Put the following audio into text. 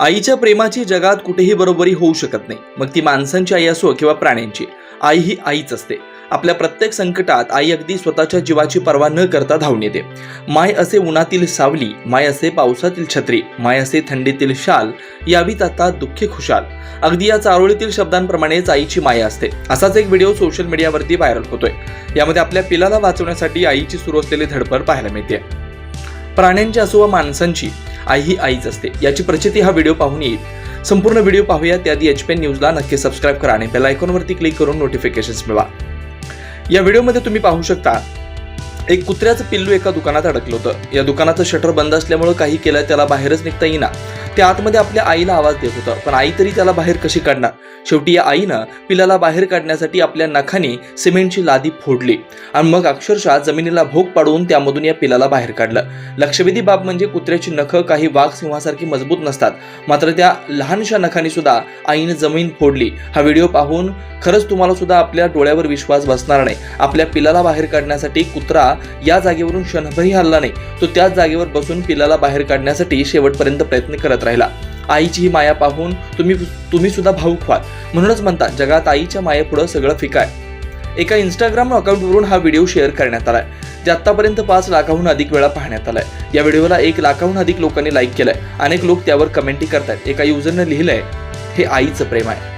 आईच्या प्रेमाची जगात कुठेही बरोबरी होऊ शकत नाही. मग ती माणसांची आई असो किंवा प्राण्यांची आई ही आईच असते. आपल्या प्रत्येक संकटात आई अगदी स्वतःच्या जीवाची पर्वा न करता धावून येते. माय असे उन्हातील सावली माय असे पावसातील छत्री माय असे थंडीतील शाल यावीत आता दुःखी खुशाल. अगदी या चारोळीतील शब्दांप्रमाणेच आईची माया असते. असाच एक व्हिडिओ सोशल मीडियावरती व्हायरल होतोय. यामध्ये आपल्या पिलाला वाचवण्यासाठी आईची सुरू असलेली धडपड पाहायला मिळते. प्राण्यांची असो व माणसांची आई ही आईच असते. याची प्रचिती हा व्हिडिओ पाहून येईल. संपूर्ण व्हिडिओ पाहूया त्याआधी एच पी एन न्यूजला नक्की सबस्क्राईब करा आणि बेल आयकॉनवरती क्लिक करून नोटिफिकेशन्स मिळवा. या व्हिडिओमध्ये तुम्ही पाहू शकता एक कुत्र्याचं पिल्लू एका दुकानात अडकलं होतं. या दुकानाचं शटर बंद असल्यामुळे काही केलं त्याला बाहेरच निघता येईना. ते आतमध्ये आपल्या आईला आवाज देत होता. पण आई तरी त्याला बाहेर कशी काढणार? शेवटी या आईनं पिलाला बाहेर काढण्यासाठी आपल्या नखाने सिमेंटची लादी फोडली. आणि मग अक्षरशः जमिनीला भोग पाडून त्यामधून या पिलाला बाहेर काढलं. लक्षवेधी बाब म्हणजे कुत्र्याची नखं काही वाघ सिंहासारखी मजबूत नसतात. मात्र त्या लहानशा नखाने सुद्धा आईने जमीन फोडली. हा व्हिडिओ पाहून खरंच तुम्हाला सुद्धा आपल्या डोळ्यावर विश्वास बसणार नाही. आपल्या पिलाला बाहेर काढण्यासाठी कुत्रा या जागेवरून क्षणभरही हल्ला नाही. तो त्याच जागेवर बसून पिलाला बाहेर काढण्यासाठी शेवटपर्यंत प्रयत्न करत राहिला. आईची ही माया पाहून तुम्ही तुम्ही सुद्धा भाऊक व्हाल. म्हणूनच म्हणतात जगात आईच्या मायेपुढं सगळं फिका आहे एका इंस्टाग्राम अकाउंटवरून हा व्हिडिओ शेअर करण्यात आलाय. जे आतापर्यंत पाच लाखाहून अधिक वेळा पाहण्यात आलाय. या व्हिडिओला एक लाखाहून अधिक लोकांनी लाईक केलंय. अनेक लोक त्यावर कमेंटही करतायत. एका युजरनं लिहिलंय हे आईचं प्रेम आहे.